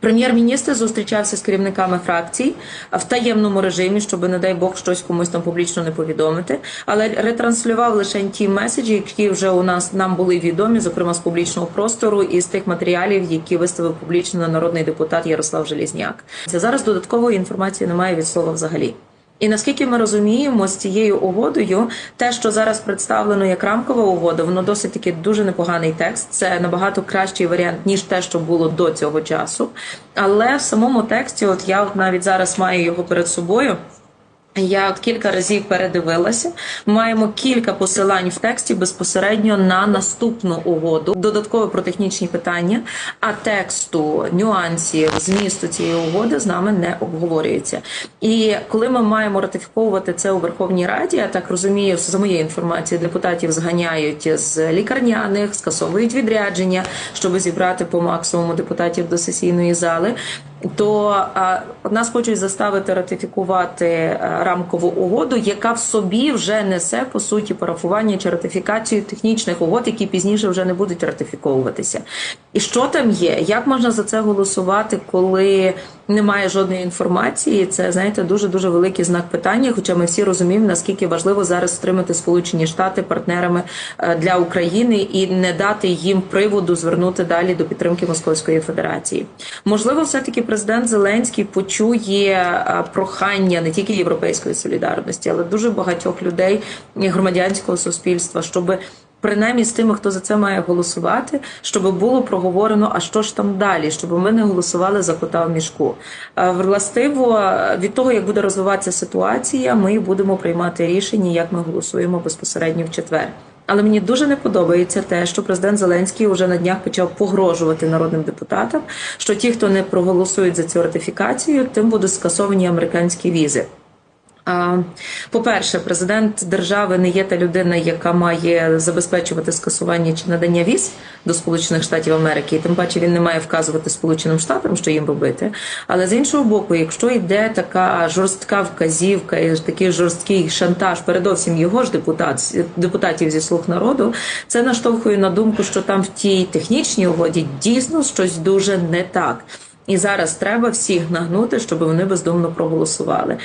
Прем'єр-міністр зустрічався з керівниками фракцій в таємному режимі, щоб, не дай Бог, щось комусь там публічно не повідомити, але ретранслював лише ті меседжі, які вже у нас нам були відомі, зокрема з публічного простору і з тих матеріалів, які виставив публічно народний депутат Ярослав Желізняк. Це зараз додаткової інформації немає від слова взагалі. І наскільки ми розуміємо, з цією угодою, те, що зараз представлено як рамкова угода, воно досить таки дуже непоганий текст. Це набагато кращий варіант ніж те, що було до цього часу. Але в самому тексті, от я от навіть зараз маю його перед собою. Я кілька разів передивилася. Маємо кілька посилань в тексті безпосередньо на наступну угоду. Додатково про технічні питання, а тексту, нюансів, змісту цієї угоди з нами не обговорюється. І коли ми маємо ратифіковувати це у Верховній Раді, я так розумію, за моєю інформацією, депутатів зганяють з лікарняних, скасовують відрядження, щоб зібрати по максимуму депутатів до сесійної зали. То нас хочуть заставити ратифікувати рамкову угоду, яка в собі вже несе по суті парафування чи ратифікацію технічних угод, які пізніше вже не будуть ратифіковуватися. І що там є? Як можна за це голосувати, коли немає жодної інформації? Це знаєте дуже дуже великий знак питання. Хоча ми всі розуміємо, наскільки важливо зараз стримати Сполучені Штати партнерами е, для України і не дати їм приводу звернути далі до підтримки Московської Федерації. Можливо, все таки президент Зеленський почує е, прохання не тільки європейської солідарності, але дуже багатьох людей громадянського суспільства, щоб принаймні з тими, хто за це має голосувати, щоб було проговорено, а що ж там далі, щоб ми не голосували за кота в мішку. Е, Властиво е, від того, як буде розвиватися ситуація, ми будемо приймати рішення, як ми голосуємо безпосередньо в четвер. Але мені дуже не подобається те, що президент Зеленський вже на днях почав погрожувати народним депутатам, що ті, хто не проголосують за цю ратифікацію, тим будуть скасовані американські візи. По-перше, президент держави не є та людина, яка має забезпечувати скасування чи надання віз до Сполучених Штатів Америки, і тим паче він не має вказувати Сполученим Штатам, що їм робити. Але з іншого боку, якщо йде така жорстка вказівка і такий жорсткий шантаж, передовсім його ж депутат депутатів зі слуг народу, це наштовхує на думку, що там в тій технічній угоді дійсно щось дуже не так. І зараз треба всіх нагнути, щоб вони бездумно проголосували.